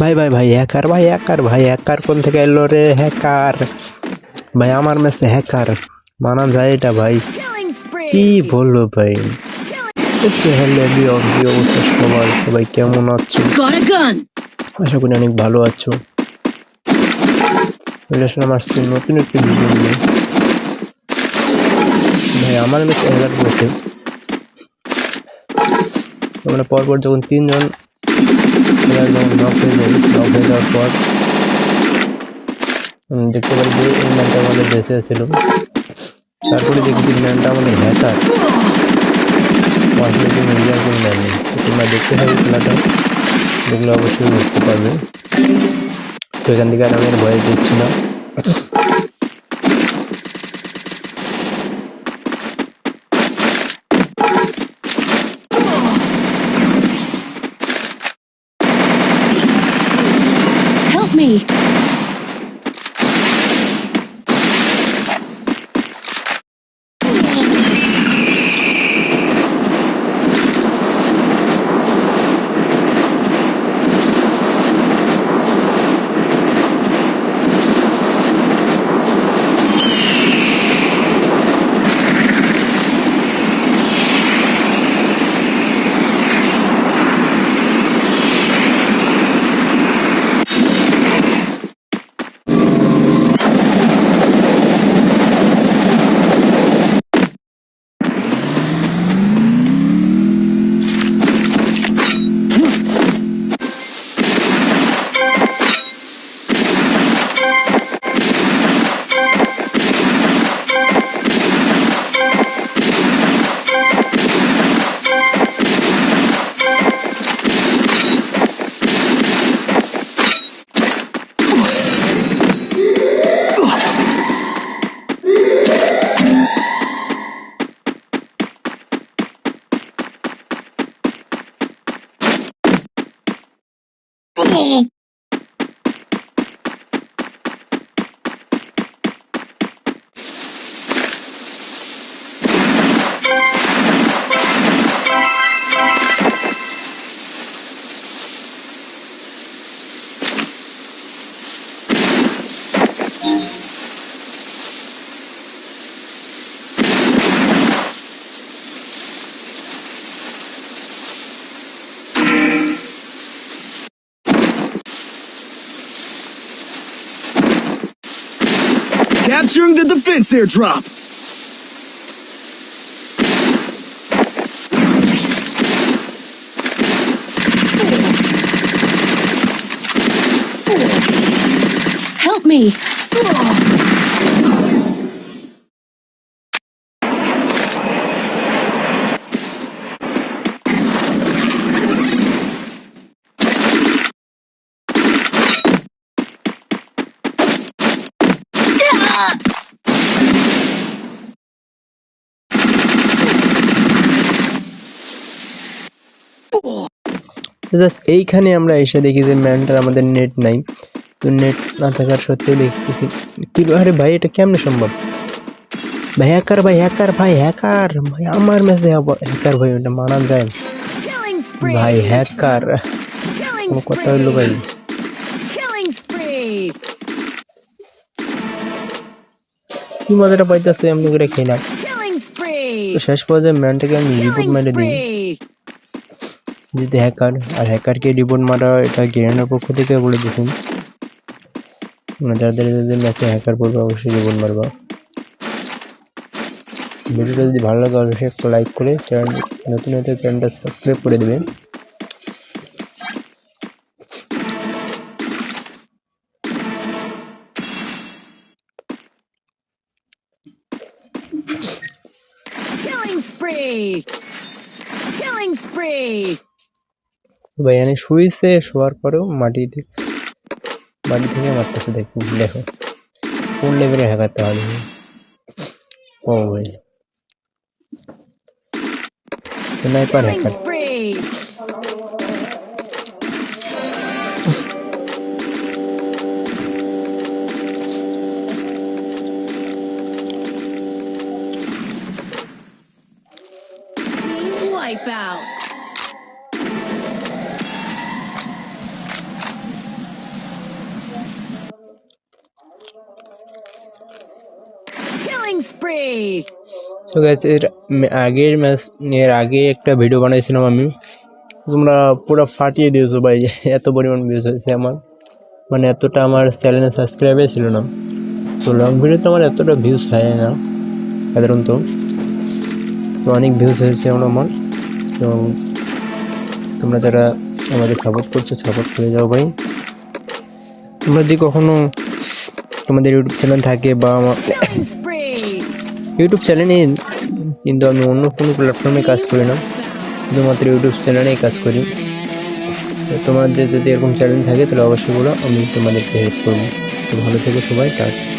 ভাই ভাই ভাই হ্যাকার ভাই হ্যাকার ভাই হ্যাকার কোন থেকে এলো রে? হ্যাকার ভাই আমার ম্যাচে হ্যাকার মানা যায় এটা ভাই। কি বলব ভাই? হ্যালো বিয়র কি অবস্থা সবার সবাই। কেমন আছো. আশা করি অনেক ভালো আছো। রিলেশন আসছে নতুন একটি ভিডিও নিয়ে। ভাই আমার ম্যাচ হ্যাকার করেছে আমরা পরপর যখন তিনজন player যখন নক হয়ে যাই নক হয়ে যাওয়ার দেখতে পারি যে এই ম্যানটা আমাদের বেঁচে ছিল তারপরে দেখি যে ম্যানটা আমাদের হ্যাকার আসলে কোন ম্যান তোমরা দেখতে থাকো খেলাটা। দেখলে অবশ্যই বুঝতে পারবে। তো এখান থেকে আর আমি আর ভয় দিচ্ছি না। me. boom. Capturing the defense airdrop. Help me. Just এইখানে আমরা এসে দেখি যে ম্যানটার আমাদের নেট নাই। তো নেট না থাকার সত্ত্বেও দেখতেছি। কি আরে ভাই এটা কেমনে সম্ভব? ভাই হ্যাকার ভাই হ্যাকার ভাই হ্যাকার ভাই আমার মেসে হ্যাকার ভাই ওটা মানা যায় ভাই হ্যাকার। কোনো কথা হইল ভাই? কি মজাটা পাইতেছে এমনি করে খেলাম। তো শেষ পর্যায়ে ম্যানটাকে আমি রিপোর্ট মেরে দিই. যদি হ্যাকার আর হ্যাকারকে রিপোর্ট মারা এটা গেরেনের পক্ষ থেকে বলে দেখুন মানে যাদের যাদের ম্যাচে হ্যাকার পড়বে অবশ্যই রিপোর্ট মারবা। ভিডিওটা যদি ভালো লাগে অবশ্যই একটা লাইক করে চ্যানেল নতুন হতে চ্যানেলটা সাবস্ক্রাইব করে দেবেন। Killing spree. Killing spree. ভাই এখানে শুয়েছে শোয়ার পরেও মাটিতে মাটি থেকে মারতেছে দেখো দেখো। কোন লেভেলের হ্যাকার তাহলে ও ভাই sniper Killing hacker so gas এর আগের ম্যাচ এর আগে একটা ভিডিও বানাইছিলাম আমি। তোমরা পুরো ফাটিয়ে দিয়েছ ভাই এত পরিমাণ ভিউজ হয়েছে আমার। মানে এতটা আমার চ্যানেলে সাবস্ক্রাইবে ছিল না। তো লং ভিডিওতে আমার এতটা ভিউজ হয় না সাধারণত। তো অনেক ভিউজ হয়েছে এখন আমার। তো তোমরা যারা আমাদের সাপোর্ট করছ সাপোর্ট করে যাও ভাই। তোমরা যদি কখনো তোমাদের ইউটিউব চ্যানেল থাকে বা আমার. ইউটিউব চ্যানেলে কিন্তু আমি অন্য কোনো প্ল্যাটফর্মে কাজ করি না। শুধুমাত্র ইউটিউব চ্যানেলেই কাজ করি। তোমাদের যদি এরকম চ্যানেল থাকে, তাহলে অবশ্যই বলো, আমি তোমাদেরকে হেল্প করব। তো ভালো থেকো সবাই, টাটা।